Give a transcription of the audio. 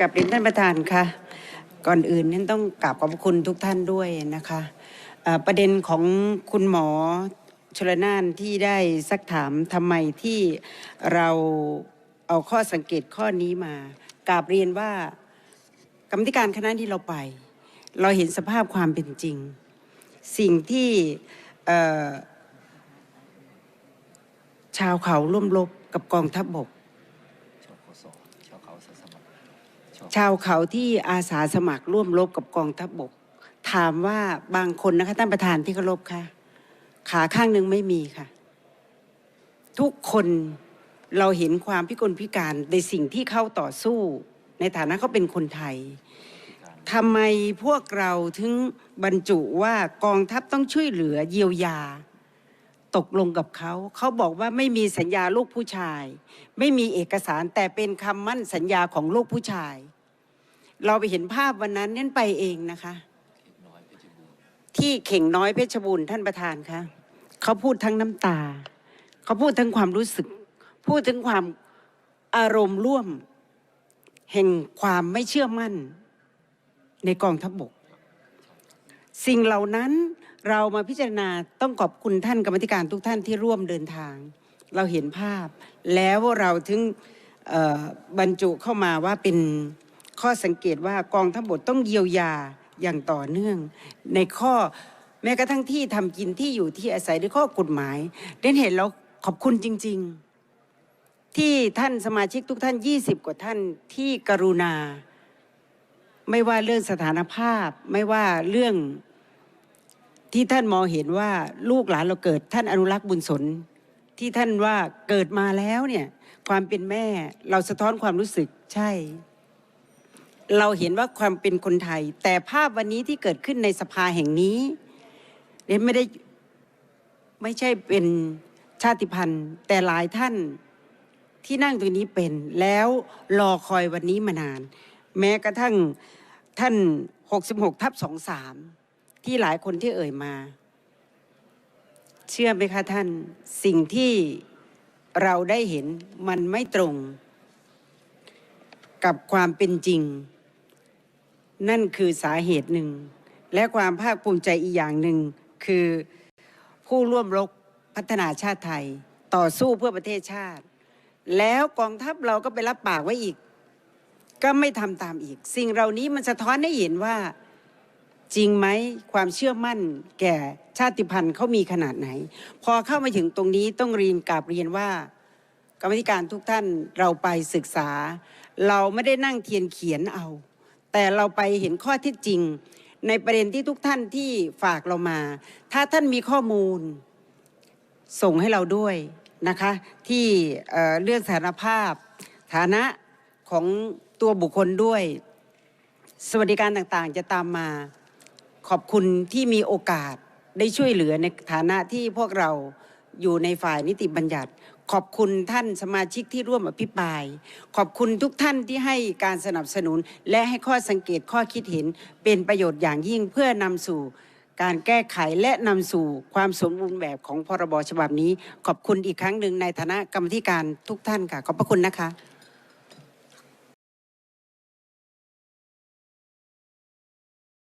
กับเรียนท่านประธานค่ะ ก่อนอื่นนั้นต้องกราบขอบคุณทุกท่านด้วยนะคะเอ่อประเด็นของคุณหมอชลนานที่ได้ซักถามทำไมที่เราเอาข้อสังเกตข้อนี้มากราบเรียนว่ากรรมธิการคณะที่เราไป เราเห็นสภาพความเป็นจริง สิ่งที่ชาวเขาร่วมรบกับกองทัพบก ชาวเขาสองชาวเขาสสมัคร ชาวเขาที่อาสาสมัครร่วมรบกับกองทัพบก ถามว่าบางคนนะคะท่านประธานที่เคารพค่ะ ขาข้างหนึ่งไม่มีค่ะ ทุกคนเราเห็นความพิกลพิการในสิ่งที่เข้าต่อสู้ ในฐานะเขาเป็นคนไทยทำไมพวกเราถึงบรรจุว่ากองทัพต้องช่วยเหลือเยียวยา ตกลงกับเขา เขาบอกว่าไม่มีสัญญาลูกผู้ชาย ไม่มีเอกสารแต่เป็นคำมั่นสัญญาของลูกผู้ชาย เราไปเห็นภาพวันนั้นนั่นไปเองนะคะ ที่เข่งน้อยเพชรบูรณ์ท่านประธานคะเขาพูดทั้งน้ำตา เขาพูดทั้งความรู้สึก พูดถึงความอารมณ์ร่วม แห่งความไม่เชื่อมั่น ในกองทัพบกสิ่งเหล่านั้นเรามาพิจารณาต้องขอบคุณท่านกรรมธิการทุกท่านที่ร่วมเดินทาง เราเห็นภาพ แล้วเราถึงบรรจุเข้ามาว่าเป็น ข้อสังเกตว่ากองทัพบกต้องเยียวยาอย่างต่อเนื่อง ในข้อแม้กระทั่งที่ทำกินที่อยู่ที่อาศัยหรือข้อกฎหมายเด่นเห็นแล้วขอบคุณจริง ๆ ที่ท่านสมาชิกทุกท่าน 20 กว่าท่านที่กรุณา ไม่ว่าเรื่องสถานภาพ ไม่ว่าเรื่องที่ท่านมองเห็นว่าลูกหลานเราเกิดท่านอนุรักษ์บุญสนที่ท่านว่าเกิดมาแล้วเนี่ยความเป็นแม่เราสะท้อนความรู้สึกใช่ เราเห็นว่าความเป็นคนไทย แต่ภาพวันนี้ที่เกิดขึ้นในสภาแห่งนี้เรนไม่ได้ไม่ใช่เป็นชาติพันธุ์ แต่หลายท่านที่นั่งตรงนี้เป็นแล้วรอคอยวันนี้มานาน แม้กระทั่งท่าน 66 ทับ 23 ที่หลายคนที่เอ่ยมา เชื่อไหมคะท่านสิ่งที่เราได้เห็นมันไม่ตรงกับความเป็นจริง นั่นคือสาเหตุหนึ่ง และความภาคภูมิใจอีกอย่างหนึ่งคือผู้ร่วมรบพัฒนาชาติไทย ต่อสู้เพื่อประเทศชาติ แล้วกองทัพเราก็ไปรับปากไว้อีก ก็ไม่ทำตามอีก สิ่งเหล่านี้มันสะท้อนให้เห็นว่า จริงไหมความเชื่อมั่นแก่ชาติพันธุ์เขามีขนาดไหน พอเข้ามาถึงตรงนี้ต้องเรียนกราบเรียนว่ากรรมธิการทุกท่านเราไปศึกษา เราไม่ได้นั่งเทียนเขียนเอา แต่เราไปเห็นข้อท็จจริง ในประเด็นที่ทุกท่านที่ฝากเรามา ถ้าท่านมีข้อมูล ส่งให้เราด้วยนะคะ ที่เอ่อเรื่องสถานภาพ ฐานะของตัวบุคคลด้วย สวัสดิการต่างๆ จะตามมาขอบคุณที่มีโอกาสได้ช่วยเหลือในฐานะที่พวกเราอยู่ในฝ่ายนิติบัญญัติ ขอบคุณท่านสมาชิกที่ร่วมอภิปราย ขอบคุณทุกท่านที่ให้การสนับสนุน และให้ข้อสังเกตข้อคิดเห็นเป็นประโยชน์อย่างยิ่งเพื่อนำสู่การแก้ไขและนำสู่ความสมบูรณ์แบบของพรบฉบับนี้ ขอบคุณอีกครั้งหนึ่งในฐานะกรรมธิการทุกท่านค่ะ ขอบพระคุณนะคะ